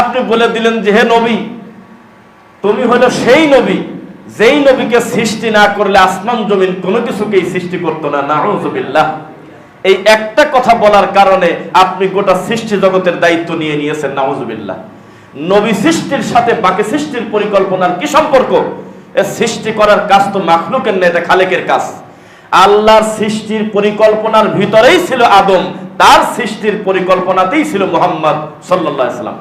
আপনি বলে দিলেন যে, হে নবী, তুমি হলো সেই নবী, যেই নবীকে সৃষ্টি না করলে আসমান জমিন কোনো কিছুকেই সৃষ্টি করতো না। নাউজুবিল্লাহ। এই একটা কথা বলার কারণে আপনি গোটা সৃষ্টি জগতের দায়িত্ব নিয়ে নিয়েছেন, নাউজুবিল্লাহ। নবী সৃষ্টির সাথে বাকি সৃষ্টির পরিকল্পনার কি সম্পর্ক? এ সৃষ্টি করার কাজ তো মাখলুকের না, এটা খালেকের কাজ। আল্লাহর সৃষ্টির পরিকল্পনার ভিতরেই ছিল আদম, তার সৃষ্টির পরিকল্পনাতেই ছিল মোহাম্মদ আলাইহি সাল্লাম।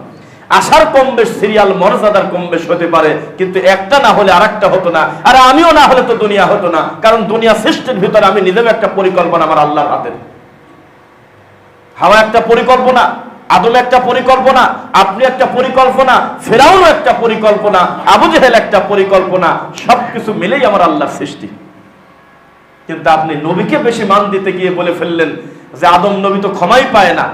আসার কম বেশ সিরিয়াল মর্যাদার কম বেশ হতে পারে, কিন্তু একটা না হলে আরেকটা হতো না। আর আমিও না হলে তো দুনিয়া হতো না। কারণ দুনিয়া সৃষ্টির ভিতরে আমি নিজেও একটা পরিকল্পনা আমার আল্লাহর হাতের। হাওয়া একটা পরিকল্পনা, আদম একটা পরিকল্পনা, আপনি একটা পরিকল্পনা, ফেরাউনও একটা পরিকল্পনা, আবু জেহেল একটা পরিকল্পনা, সবকিছু মিলেই আমার আল্লাহর সৃষ্টি। কিন্তু আপনি নবীকে বেশি মান দিতে গিয়ে বলে ফেললেন যে আদম নবী তো ক্ষমাই পায় না।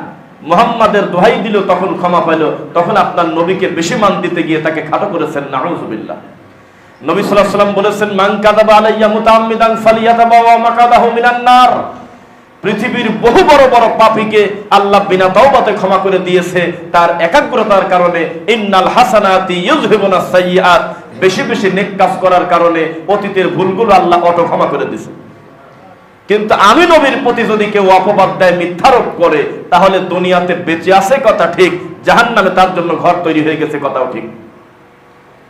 মোহাম্মদের দোহাই দিল, তখন ক্ষমা পাইল। তখন আপনার নবীকে বেশি মান দিতে গিয়ে তাকে খাটো করেছেন, নাউজুবিল্লাহ। নবী সাল্লাম বলেছেন, মান পৃথিবীর বহু বড় বড় পাপীকে আল্লাহ বিনা তওবাতে ক্ষমা করে দিয়েছে। তার একাগ্রতার কারণে ইন্নাল হাসানাতি ইউযহিবুনা সাইয়্যাত। বেশি বেশি নেক কাজ করার কারণে অতীতের ভুলগুলো আল্লাহ অটো ক্ষমা করে দিয়েছে। কিন্তু আমি নবীর প্রতি যদি কেউ অপবাদ দেয়, মিথ্যারোপ করে, তাহলে দুনিয়াতে বেঁচে আছে কথা ঠিক জাহান নামে তার জন্য ঘর তৈরি হয়ে গেছে কথাও ঠিক।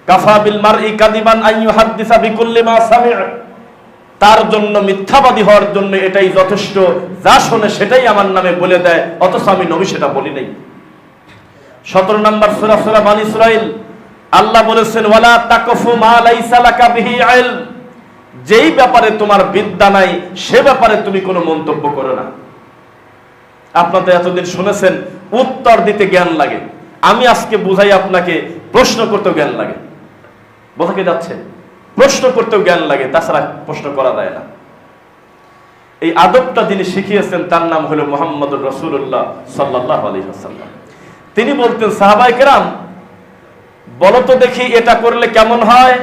কাফা বিল মারই কাদিবান আইয়ু হাদিসা বিকুল্লি তার জন্য মিথ্যাবাদী হওয়ার জন্য এটাই যথেষ্ট, যা শোনে সেটাই আমার নামে বলে দেয়, অথচ আমি নবী সেটা বলি নাই। সতেরো নম্বর সূরা সূরা বানি ইসরাইল আল্লাহ বলেছেন, ওয়ালা তাকফু মা লাইসা লাকা বিহি ইলম। যেই ব্যাপারে তোমার বিদ্যা নাই, সে ব্যাপারে তুমি কোনো মন্তব্য করো না। আপনাদের এতদিন শুনেছেন, উত্তর দিতে জ্ঞান লাগে। আমি আজকে বুঝাই আপনাকে, প্রশ্ন করতেও জ্ঞান লাগে। বোঝা কি যাচ্ছে? প্রশ্ন করতেও জ্ঞান লাগে, তাছাড়া প্রশ্ন করা যায় না। এই আদবটা যিনি শিখিয়েছেন, তার নাম হলো মোহাম্মদ রসুল্লাহ সাল্লাহ আলী হাসাল্লাম তিনি বলতেন সাহাবাই কেরাম, বলো তো দেখি এটা করলে কেমন হয়?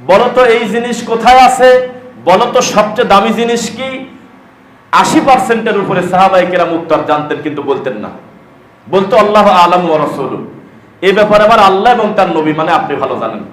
বলো তো এই জিনিস কোথায় আছে? বলতো সবচেয়ে দামি জিনিস কি? আশি পার্সেন্টের উপরে সাহাবাহিকেরা উত্তর জানতেন কিন্তু বলতেন না। বলতো আল্লাহ আলম ও এ ব্যাপারে আবার আল্লাহ এবং তার নবী মানে আপনি ভালো জানেন।